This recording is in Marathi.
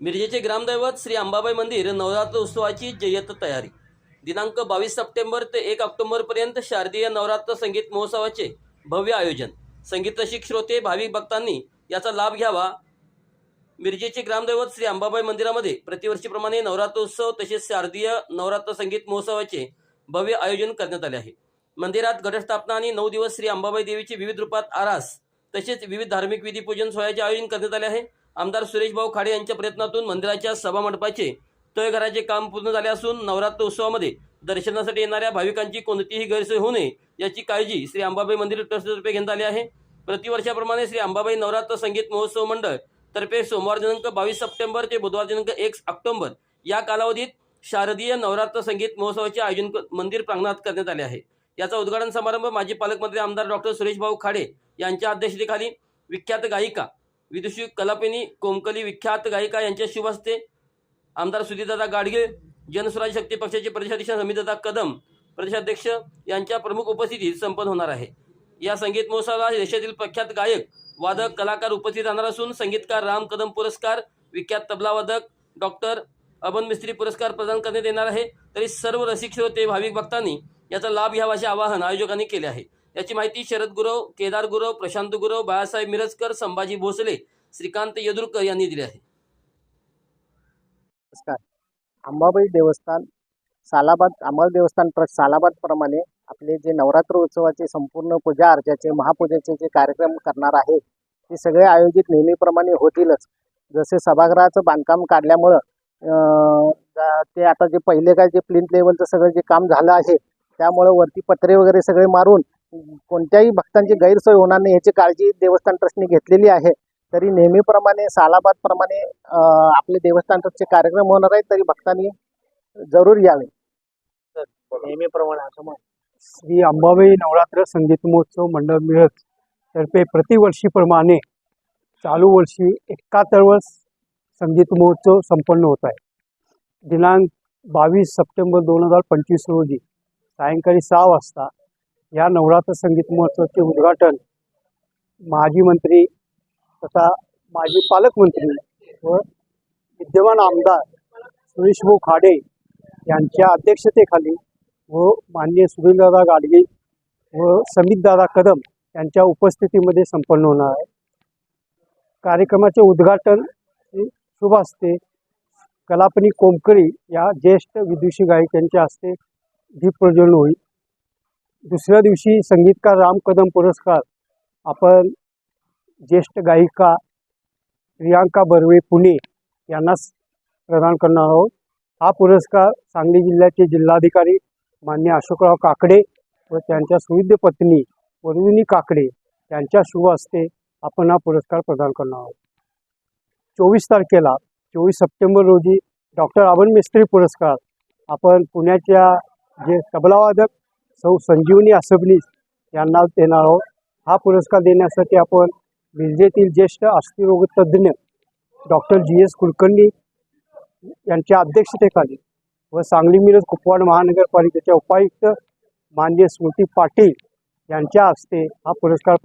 मिरजेचे ग्रामदैवत श्री अंबाबाई मंदिर नवरात्र उत्सवाची जय्यत तयारी. दिनांक बावीस सप्टेंबर ते एक ऑक्टोबरपर्यंत शारदीय नवरात्र संगीत महोत्सवाचे भव्य आयोजन. संगीत रसिक श्रोते भाविक भक्तांनी याचा लाभ घ्यावा. मिरजेचे ग्रामदैवत श्री अंबाबाई मंदिरामध्ये प्रतिवर्षीप्रमाणे नवरात्रोत्सव तसेच शारदीय नवरात्र संगीत महोत्सवाचे भव्य आयोजन करण्यात आले आहे. मंदिरात घटस्थापना आणि नऊ दिवस श्री अंबाबाई देवीची विविध रूपात आरास तसेच विविध धार्मिक विधी पूजन सोहळ्याचे आयोजन करण्यात आले आहे. आमदार सुरेश भाऊ खाडे यांच्या प्रयत्नातून मंदिराच्या सभामंडपाचे तळघराचे काम पूर्ण झाले असून नवरात्र उत्सवामध्ये दर्शनासाठी येणाऱ्या भाविकांची कोणतीही गैरसोय होऊ नये याची काळजी श्री अंबाबाई मंदिर ट्रस्टतर्फे घेण्यात आली आहे. प्रतिवर्षाप्रमाणे श्री अंबाबाई नवरात्र संगीत महोत्सव मंडळ तर्फे सोमवार दिनांक बावीस सप्टेंबर ते बुधवार दिनांक एक ऑक्टोबर या कालावधीत शारदीय नवरात्र संगीत महोत्सवाचे आयोजन मंदिर प्रांगणात करण्यात आले आहे. याचा उद्घाटन समारंभ माजी पालकमंत्री आमदार डॉक्टर सुरेश भाऊ खाडे यांच्या अध्यक्षतेखाली विख्यात गायिका विदुषी कलापिनी कोमकली विख्यात गायिका यांच्या शुभहस्ते आमदार सुधीरदादा गाडगे जनस्वराज शक्ती पक्षाचे प्रदेशाध्यक्ष समितदादा कदम प्रदेशाध्यक्ष यांच्या प्रमुख उपस्थितीत संपन्न होणार आहे. या संगीत महोत्सवाला देशातील प्रख्यात गायक वादक कलाकार उपस्थित राहणार असून संगीतकार राम कदम पुरस्कार विख्यात तबलावादक डॉक्टर अबन मिस्त्री पुरस्कार प्रदान करण्यात येणार आहे. तरी सर्व रसिक श्रोते भाविक भक्तांनी याचा लाभ घ्यावा असे आवाहन आयोजकांनी केले आहे. याची माहिती शरद गुरव केदार गुरव प्रशांत गुरव बाळासाहेब मिरजकर संभाजी भोसले श्रीकांत यदुरकर यांनी दिले आहे. नमस्कार. अंबाबाई देवस्थान सालाबाद अंबाबाई देवस्थान ट्रस्ट सालाबाद प्रमाणे आपले जे नवरात्र उत्सवाचे संपूर्ण पूजा अर्चाचे महापूजेचे जे कार्यक्रम करणार आहे ते सगळे आयोजित नेहमीप्रमाणे होतीलच. जसे सभागृहाचं बांधकाम काढल्यामुळं अं, ते आता जे पहिले काय जे प्लिंथ लेवलचं सगळं जे काम झालं आहे त्यामुळं वरती पत्रे वगैरे सगळे मारून कोणत्याही भक्तांची गैरसोय होणार नाही याची काळजी देवस्थान ट्रस्टने घेतलेली आहे. तरी नेहमीप्रमाणे सालाबाद प्रमाणे आपले देवस्थानचे कार्यक्रम होणार आहेत तरी भक्तांनी जरूर यावे. नेहमीप्रमाणे. श्री अंबाबाई नवरात्र संगीत महोत्सव मंडळ मिळत तर्फे प्रतिवर्षीप्रमाणे चालू वर्षी एकाहत्तर वर्ष संगीत महोत्सव संपन्न होत आहे. दिनांक बावीस सप्टेंबर दोन हजार पंचवीस रोजी सायंकाळी सहा वाजता या नवरात्र संगीत महोत्सवाचे उद्घाटन माजी मंत्री तथा माजी पालकमंत्री व विद्यमान आमदार सुरेशभाऊ खाडे यांच्या अध्यक्षतेखाली व माननीय सुनीलदादा गाडगे व समितदादा कदम यांच्या उपस्थितीमध्ये संपन्न होणार आहे. कार्यक्रमाचे उद्घाटन शुभ असते कलापनी कोमकरी या ज्येष्ठ विदुषी गायिकांच्या हस्ते दीप प्रज्वलन होईल. दुसऱ्या दिवशी संगीतकार राम कदम पुरस्कार आपण ज्येष्ठ गायिका प्रियांका बर्वे पुणे यांनाच प्रदान करणार आहोत. हा पुरस्कार सांगली जिल्ह्याचे जिल्हाधिकारी मान्य अशोकराव काकडे व त्यांच्या सुविध पत्नी वरविनी काकडे यांच्या शुभ हस्ते आपण हा पुरस्कार प्रदान करणार आहोत. चोवीस तारखेला चोवीस सप्टेंबर रोजी डॉक्टर आबन मिस्त्री पुरस्कार आपण पुण्याच्या जे तबलावादक सौ संजीवनी असबनीस यांना देणार आहोत. हा पुरस्कार देण्यासाठी आपण विजेतील ज्येष्ठ अस्थिरोगतज्ञ डॉक्टर जी एस कुलकर्णी यांच्या अध्यक्षतेखाली व सांगली मिरज कुपवाड महानगरपालिकेच्या उपायुक्त माननीय स्मृती पाटील यांच्या हस्ते हा पुरस्कार